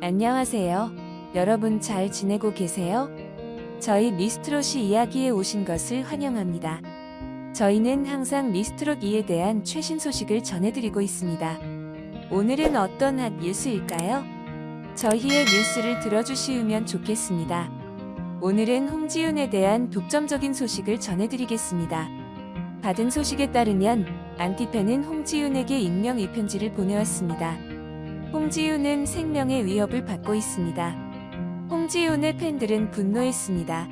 안녕하세요. 여러분 잘 지내고 계세요? 저희 미스트롯이 이야기에 오신 것을 환영합니다. 저희는 항상 미스트롯 2에 대한 최신 소식을 전해드리고 있습니다. 오늘은 어떤 핫 뉴스일까요? 저희의 뉴스를 들어주시면 좋겠습니다. 오늘은 홍지윤에 대한 독점적인 소식을 전해드리겠습니다. 받은 소식에 따르면 안티팬은 홍지윤에게 익명 의편지를 보내왔습니다. 홍지윤은 생명의 위협을 받고 있습니다. 홍지윤의 팬들은 분노했습니다.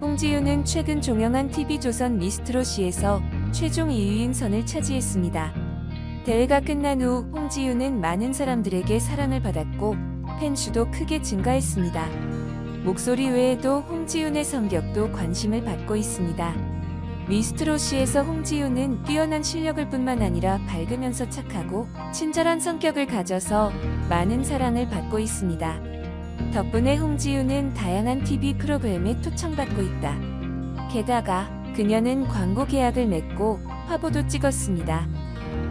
홍지윤은 최근 종영한 TV조선 미스트롯시에서 최종 2위인 선을 차지했습니다. 대회가 끝난 후 홍지윤은 많은 사람들에게 사랑을 받았고 팬수도 크게 증가했습니다. 목소리 외에도 홍지윤의 성격도 관심을 받고 있습니다. 미스트롯시에서 홍지윤은 뛰어난 실력을 뿐만 아니라 밝으면서 착하고 친절한 성격을 가져서 많은 사랑을 받고 있습니다. 덕분에 홍지윤은 다양한 TV 프로그램에 초청받고 있다. 게다가 그녀는 광고 계약을 맺고 화보도 찍었습니다.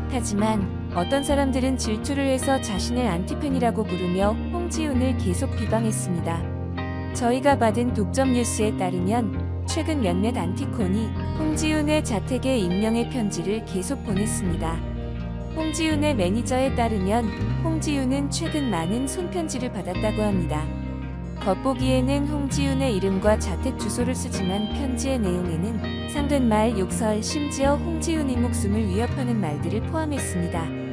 하지만 어떤 사람들은 질투를 해서 자신을 안티팬이라고 부르며 홍지윤을 계속 비방했습니다. 저희가 받은 독점 뉴스에 따르면 최근 몇몇 안티콘이 홍지윤의 자택에 익명의 편지를 계속 보냈습니다. 홍지윤의 매니저에 따르면 홍지윤은 최근 많은 손편지를 받았다고 합니다. 겉보기에는 홍지윤의 이름과 자택 주소를 쓰지만 편지의 내용에는 상된 말, 욕설, 심지어 홍지윤의 목숨을 위협하는 말들을 포함했습니다.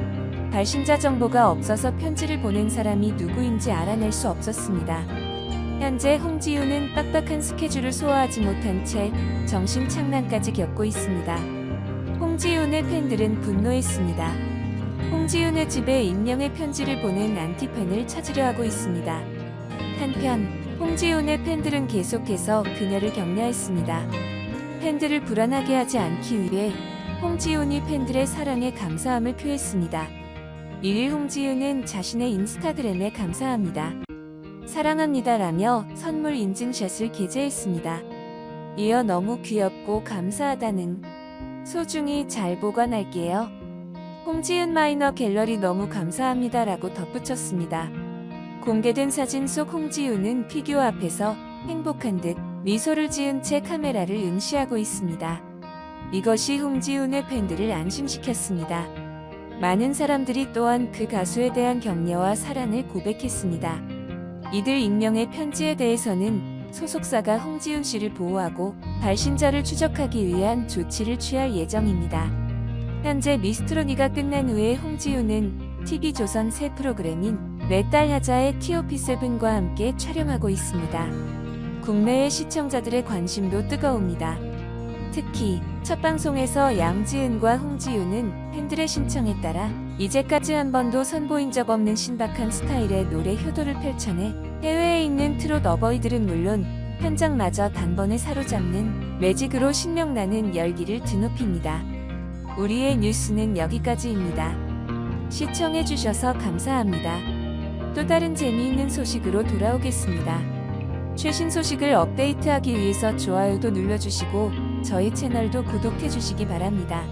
발신자 정보가 없어서 편지를 보낸 사람이 누구인지 알아낼 수 없었습니다. 현재 홍지윤은 빡빡한 스케줄을 소화하지 못한 채 정신 착란까지 겪고 있습니다. 홍지윤의 팬들은 분노했습니다. 홍지윤의 집에 익명의 편지를 보낸 안티팬을 찾으려 하고 있습니다. 한편 홍지윤의 팬들은 계속해서 그녀를 격려했습니다. 팬들을 불안하게 하지 않기 위해 홍지윤이 팬들의 사랑에 감사함을 표했습니다. 1일 홍지윤은 자신의 인스타그램에 감사합니다. 사랑합니다라며 선물 인증샷을 게재했습니다. 이어 너무 귀엽고 감사하다는 소중히 잘 보관할게요. 홍지윤 마이너 갤러리 너무 감사합니다라고 덧붙였습니다. 공개된 사진 속 홍지윤은 피규어 앞에서 행복한 듯 미소를 지은 채 카메라를 응시하고 있습니다. 이것이 홍지윤의 팬들을 안심시켰습니다. 많은 사람들이 또한 그 가수에 대한 격려와 사랑을 고백했습니다. 이들 익명의 편지에 대해서는 소속사가 홍지윤 씨를 보호하고 발신자를 추적하기 위한 조치를 취할 예정입니다. 현재 미스트로니가 끝난 후에 홍지윤은 TV조선 새 프로그램인 내 딸 하자의 TOP7과 함께 촬영하고 있습니다. 국내의 시청자들의 관심도 뜨거웁니다. 특히 첫 방송에서 양지은과 홍지윤은 팬들의 신청에 따라 이제까지 한 번도 선보인 적 없는 신박한 스타일의 노래 효도를 펼쳐내 해외에 있는 트롯 어버이들은 물론 현장마저 단번에 사로잡는 매직으로 신명나는 열기를 드높입니다. 우리의 뉴스는 여기까지입니다. 시청해주셔서 감사합니다. 또 다른 재미있는 소식으로 돌아오겠습니다. 최신 소식을 업데이트하기 위해서 좋아요도 눌러주시고 저희 채널도 구독해 주시기 바랍니다.